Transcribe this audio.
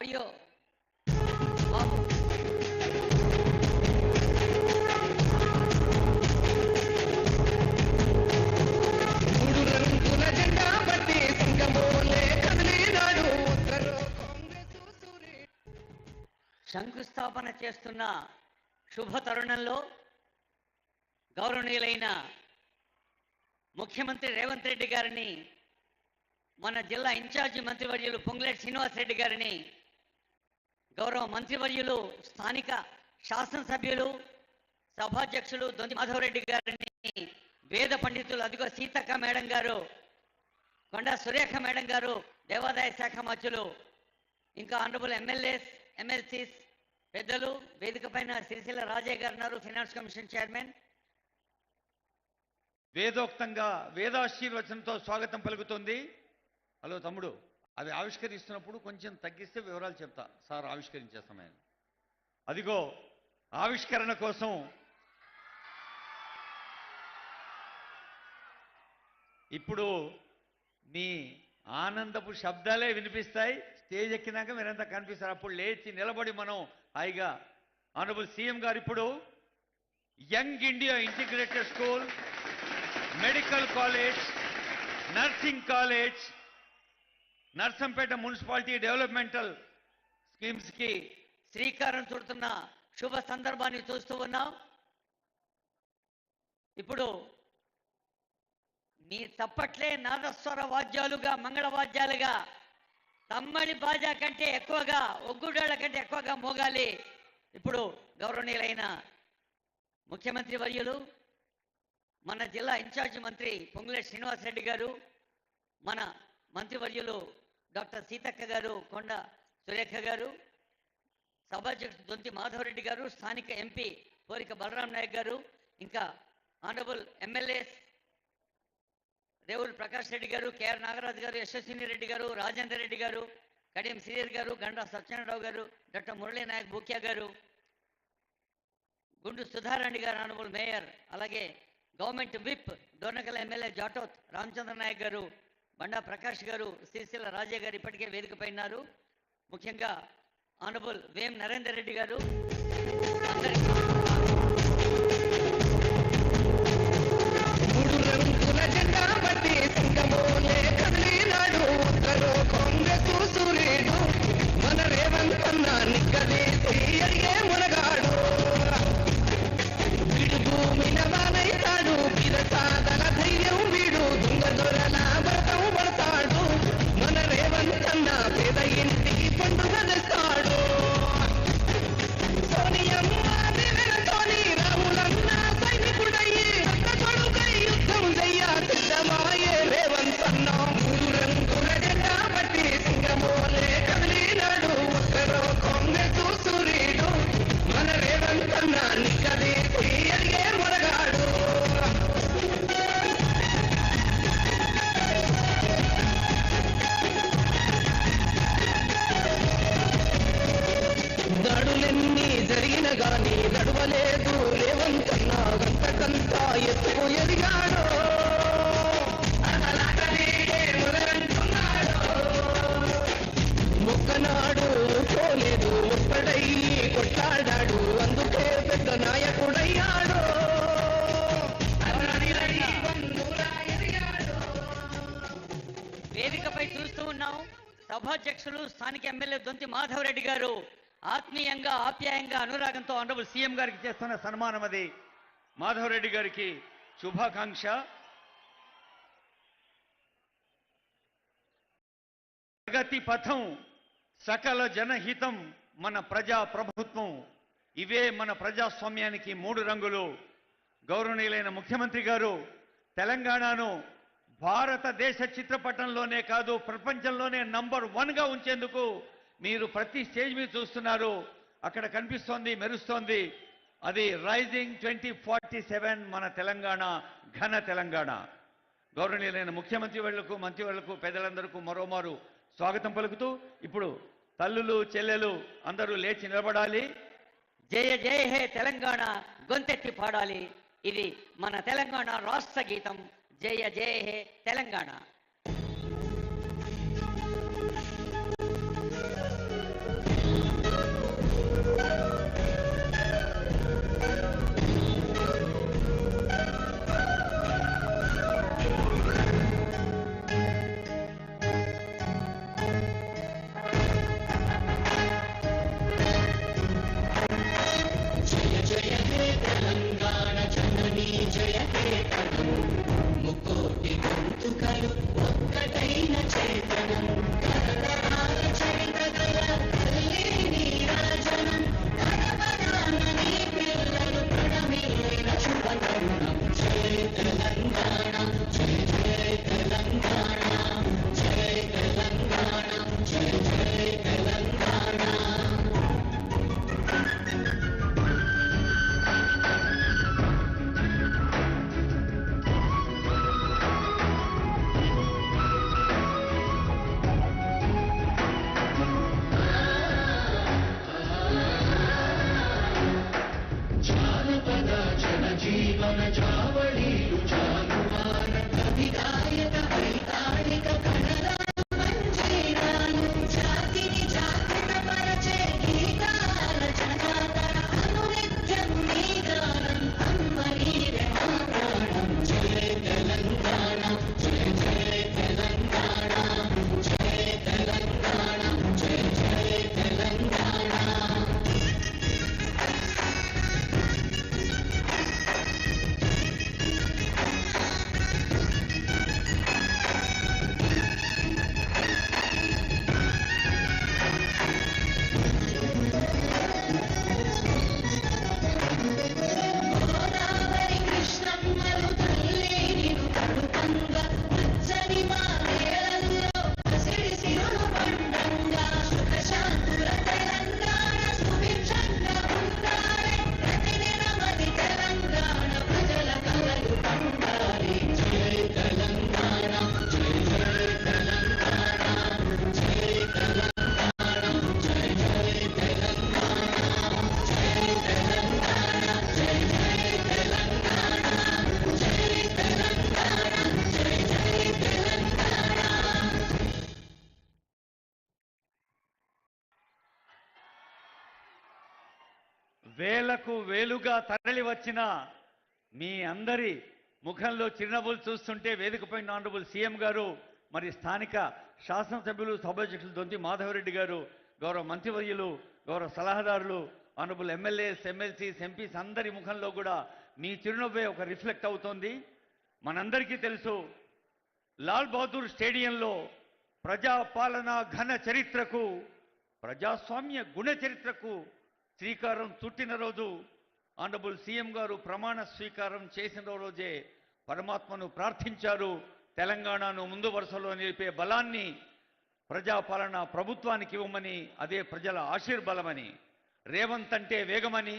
Audio శంకుస్థాపన చేస్తున్న శుభ తరుణంలో గౌరవనీయులైన ముఖ్యమంత్రి రేవంత్ రెడ్డి గారిని మన జిల్లా ఇన్ఛార్జి మంత్రివర్యులు పొంగులేటి శ్రీనివాస్ రెడ్డి గారిని గౌరవ మంత్రివర్యులు స్థానిక శాసనసభ్యులు సభాధ్యక్షులు దొంది మాధవరెడ్డి గారిని వేద పండితులు అదిగో సీతక్క మేడం గారు కొండ సురేఖ మేడం గారు దేవాదాయ శాఖ మధ్యులు ఇంకా ఆనరబుల్ ఎమ్మెల్యేస్ ఎమ్మెల్సీస్ పెద్దలు వేదిక పైన సిరిసిల్ల రాజయ్య గారు ఉన్నారు ఫైనాన్స్ కమిషన్ చైర్మన్. వేదోక్తంగా వేదాశీర్వచనంతో స్వాగతం పలుకుతుంది. హలో తమ్ముడు. అవి ఆవిష్కరిస్తున్నప్పుడు కొంచెం తగ్గిస్తే వివరాలు చెప్తా. సార్ ఆవిష్కరించే సమయం అదిగో ఆవిష్కరణ కోసం ఇప్పుడు మీ ఆనందపు శబ్దాలే వినిపిస్తాయి. స్టేజ్ ఎక్కినాక మీరంతా కనిపిస్తారు. అప్పుడు లేచి నిలబడి మనం హాయిగా ఆనరబుల్ సీఎం గారు ఇప్పుడు young India integrated school medical college nursing college Narsampet municipality developmental స్కీమ్స్కి శ్రీకారం చుడుతున్న శుభ సందర్భాన్ని చూస్తూ ఉన్నాం. ఇప్పుడు మీ తప్పట్లే నాదస్వర వాద్యాలుగా మంగళ వాద్యాలుగా తమ్మడి బాజా కంటే ఎక్కువగా ఒగ్గుడాళ్ళ కంటే ఎక్కువగా మోగాలి. ఇప్పుడు గౌరవనీయులైన ముఖ్యమంత్రి వర్యులు మన జిల్లా ఇన్ఛార్జ్ మంత్రి పొంగులే శ్రీనివాసరెడ్డి గారు మన మంత్రివర్యులు డాక్టర్ సీతక్క గారు కొండ సురేఖ గారు సభాధ్యక్షుడు దొంతి మాధవరెడ్డి గారు స్థానిక ఎంపీ కోరిక బలరాం నాయక్ గారు ఇంకా ఆనరబుల్ ఎమ్మెల్యేస్ రేవుల్ ప్రకాష్ రెడ్డి గారు కేఆర్ నాగరాజు గారు యశస్విని రెడ్డి గారు రాజేందర్ రెడ్డి గారు కడియం శ్రీధర్ గారు గండా సత్యనారావు గారు డాక్టర్ మురళీ నాయక్ బూక్యా గారు గుండు సుధారాణి గారు ఆనరబుల్ మేయర్ అలాగే government whip Dornakal MLA Jatoth Ramachandra Nayak గారు బండా ప్రకాష్ గారు సిరిసిల్ల రాజయ్య గారు ఇప్పటికే వేదికపై ఉన్నారు. ముఖ్యంగా ఆనబుల్ వేం నరేందర్ రెడ్డి గారు. అందరికీ ఉన్నాం. సభాధ్యక్షులు స్థానిక ఎమ్మెల్యే దొంతి మాధవరెడ్డి గారు ఆత్మీయంగా ఆప్యాయంగా అనురాగంతో ఆనరబుల్ సీఎం గారికి చేస్తున్న సన్మానం అది. మాధవరెడ్డి గారికి శుభాకాంక్ష. ప్రగతి పథం సకల జనహితం మన ప్రజా ప్రభుత్వం. ఇవే మన ప్రజాస్వామ్యానికి మూడు రంగులు. గౌరవనీయులైన ముఖ్యమంత్రి గారు తెలంగాణను భారతదేశ చిత్రపటంలోనే కాదు ప్రపంచంలోనే నంబర్ వన్గా ఉంచేందుకు మీరు ప్రతి స్టేజ్ మీద చూస్తున్నారు. అక్కడ కనిపిస్తోంది మెరుస్తోంది. అది రైజింగ్ ట్వంటీ ఫార్టీ సెవెన్ మన తెలంగాణ ఘన తెలంగాణ. గౌరవనీయులైన ముఖ్యమంత్రి వాళ్ళకు మంత్రి వాళ్ళకు పెద్దలందరికీ మరోమారు స్వాగతం పలుకుతూ ఇప్పుడు తల్లులు చెల్లెలు అందరూ లేచి నిలబడాలి. జయ జయ హే తెలంగాణ గొంతెత్తి పాడాలి. ఇది మన తెలంగాణ రాష్ట్ర గీతం. జయ జయ హే తెలంగాణ వేలకు వేలుగా తరలి వచ్చిన మీ అందరి ముఖంలో చిరునవ్వులు చూస్తుంటే వేదికపై ఆనరబుల్ సీఎం గారు మరి స్థానిక శాసనసభ్యులు సభాధ్యక్షులు దొంతి మాధవరెడ్డి గారు గౌరవ మంత్రివర్యులు గౌరవ సలహాదారులు ఆనరబుల్ ఎమ్మెల్యేస్ ఎమ్మెల్సీస్ ఎంపీస్ అందరి ముఖంలో కూడా మీ చిరునవ్వే ఒక రిఫ్లెక్ట్ అవుతోంది. మనందరికీ తెలుసు లాల్ బహదూర్ స్టేడియంలో ప్రజాపాలన ఘన చరిత్రకు ప్రజాస్వామ్య గుణ చరిత్రకు శ్రీకారం చుట్టిన రోజు ఆనరబుల్ సీఎం గారు ప్రమాణ స్వీకారం చేసిన రోజే పరమాత్మను ప్రార్థించారు. తెలంగాణను ముందు వరుసలో నిలిపే బలాన్ని ప్రజాపాలన ప్రభుత్వానికి ఇవ్వమని అదే ప్రజల ఆశీర్బలమని రేవంత్ అంటే వేగమని